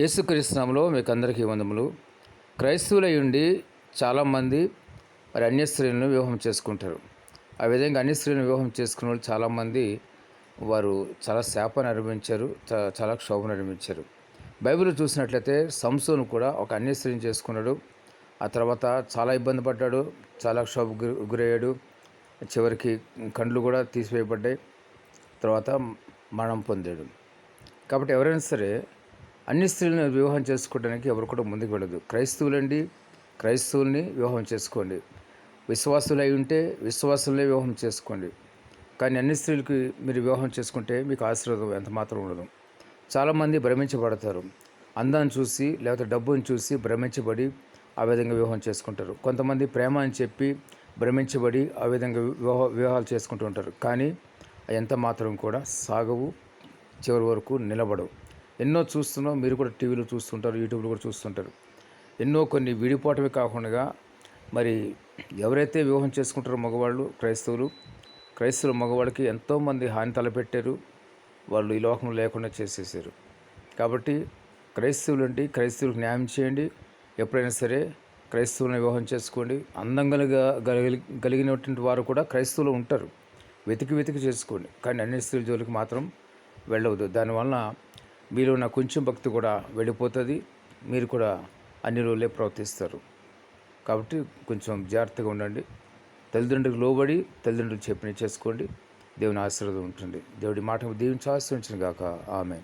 యేసుక్రీస్తునామలో మీకు అందరికీ వందములు. క్రైస్తవులై ఉండి చాలామంది మరి అన్య స్త్రీలను వివాహం చేసుకుంటారు. ఆ విధంగా అన్య స్త్రీలను వివాహం చేసుకున్న వాళ్ళు చాలామంది వారు చాలా శాపను అనుభవించారు చాలా క్షోభను అనుభవించారు. బైబిల్ చూసినట్లయితే సంసోను కూడా ఒక అన్య స్త్రీని చేసుకున్నాడు. ఆ తర్వాత చాలా ఇబ్బంది పడ్డాడు చాలా క్షోభ గురయ్యాడు. చివరికి కండ్లు కూడా తీసివేయబడ్డాయి. తర్వాత మరణం పొందాడు. కాబట్టి ఎవరైనా సరే అన్ని స్త్రీలను వివాహం చేసుకోవడానికి ఎవరు కూడా ముందుకు వెళ్ళదు. క్రైస్తవులండి క్రైస్తవుల్ని వివాహం చేసుకోండి. విశ్వాసులు అయి ఉంటే విశ్వాసులే వివాహం చేసుకోండి. కానీ అన్ని స్త్రీలకి మీరు వివాహం చేసుకుంటే మీకు ఆశీర్వాదం ఎంత మాత్రం ఉండదు. చాలామంది భ్రమించబడతారు. అందాన్ని చూసి లేకపోతే డబ్బుని చూసి భ్రమించబడి ఆ విధంగా వివాహం చేసుకుంటారు. కొంతమంది ప్రేమ అని చెప్పి భ్రమించబడి ఆ విధంగా వివాహ వివాహాలు చేసుకుంటూ ఉంటారు. కానీ అవి ఎంత మాత్రం కూడా సాగవు చివరి వరకు నిలబడవు. ఎన్నో చూస్తున్నాం మీరు కూడా టీవీలో చూస్తుంటారు యూట్యూబ్లో కూడా చూస్తుంటారు. ఎన్నో కొన్ని విడిపోవటమే కాకుండా మరి ఎవరైతే వివాహం చేసుకుంటారో మగవాళ్ళు క్రైస్తవులు క్రైస్తవులు మగవాళ్ళకి ఎంతోమంది హాని తలపెట్టారు వాళ్ళు ఈ లోకంలో లేకుండా చేసేసారు. కాబట్టి క్రైస్తవులు అంటే క్రైస్తవులకు న్యాయం చేయండి. ఎప్పుడైనా సరే క్రైస్తవులను వివాహం చేసుకోండి. అందంగా గలిగి కలిగినటువంటి వారు కూడా క్రైస్తవులు ఉంటారు. వెతికి వెతికి చేసుకోండి. కానీ అన్ని స్త్రీల జోలికి మాత్రం వెళ్ళవద్దు. దానివల్ల మీలో ఉన్న కొంచెం భక్తి కూడా వెళ్ళిపోతుంది. మీరు కూడా అన్ని రోజులే ప్రవర్తిస్తారు. కాబట్టి కొంచెం జాగ్రత్తగా ఉండండి. తల్లిదండ్రులకు లోబడి తల్లిదండ్రులు చెప్పిన చేసుకోండి. దేవుని ఆశీర్వాదం ఉంటుంది. దేవుడి మాట దీవించి ఆశ్రయించిన గాక ఆమె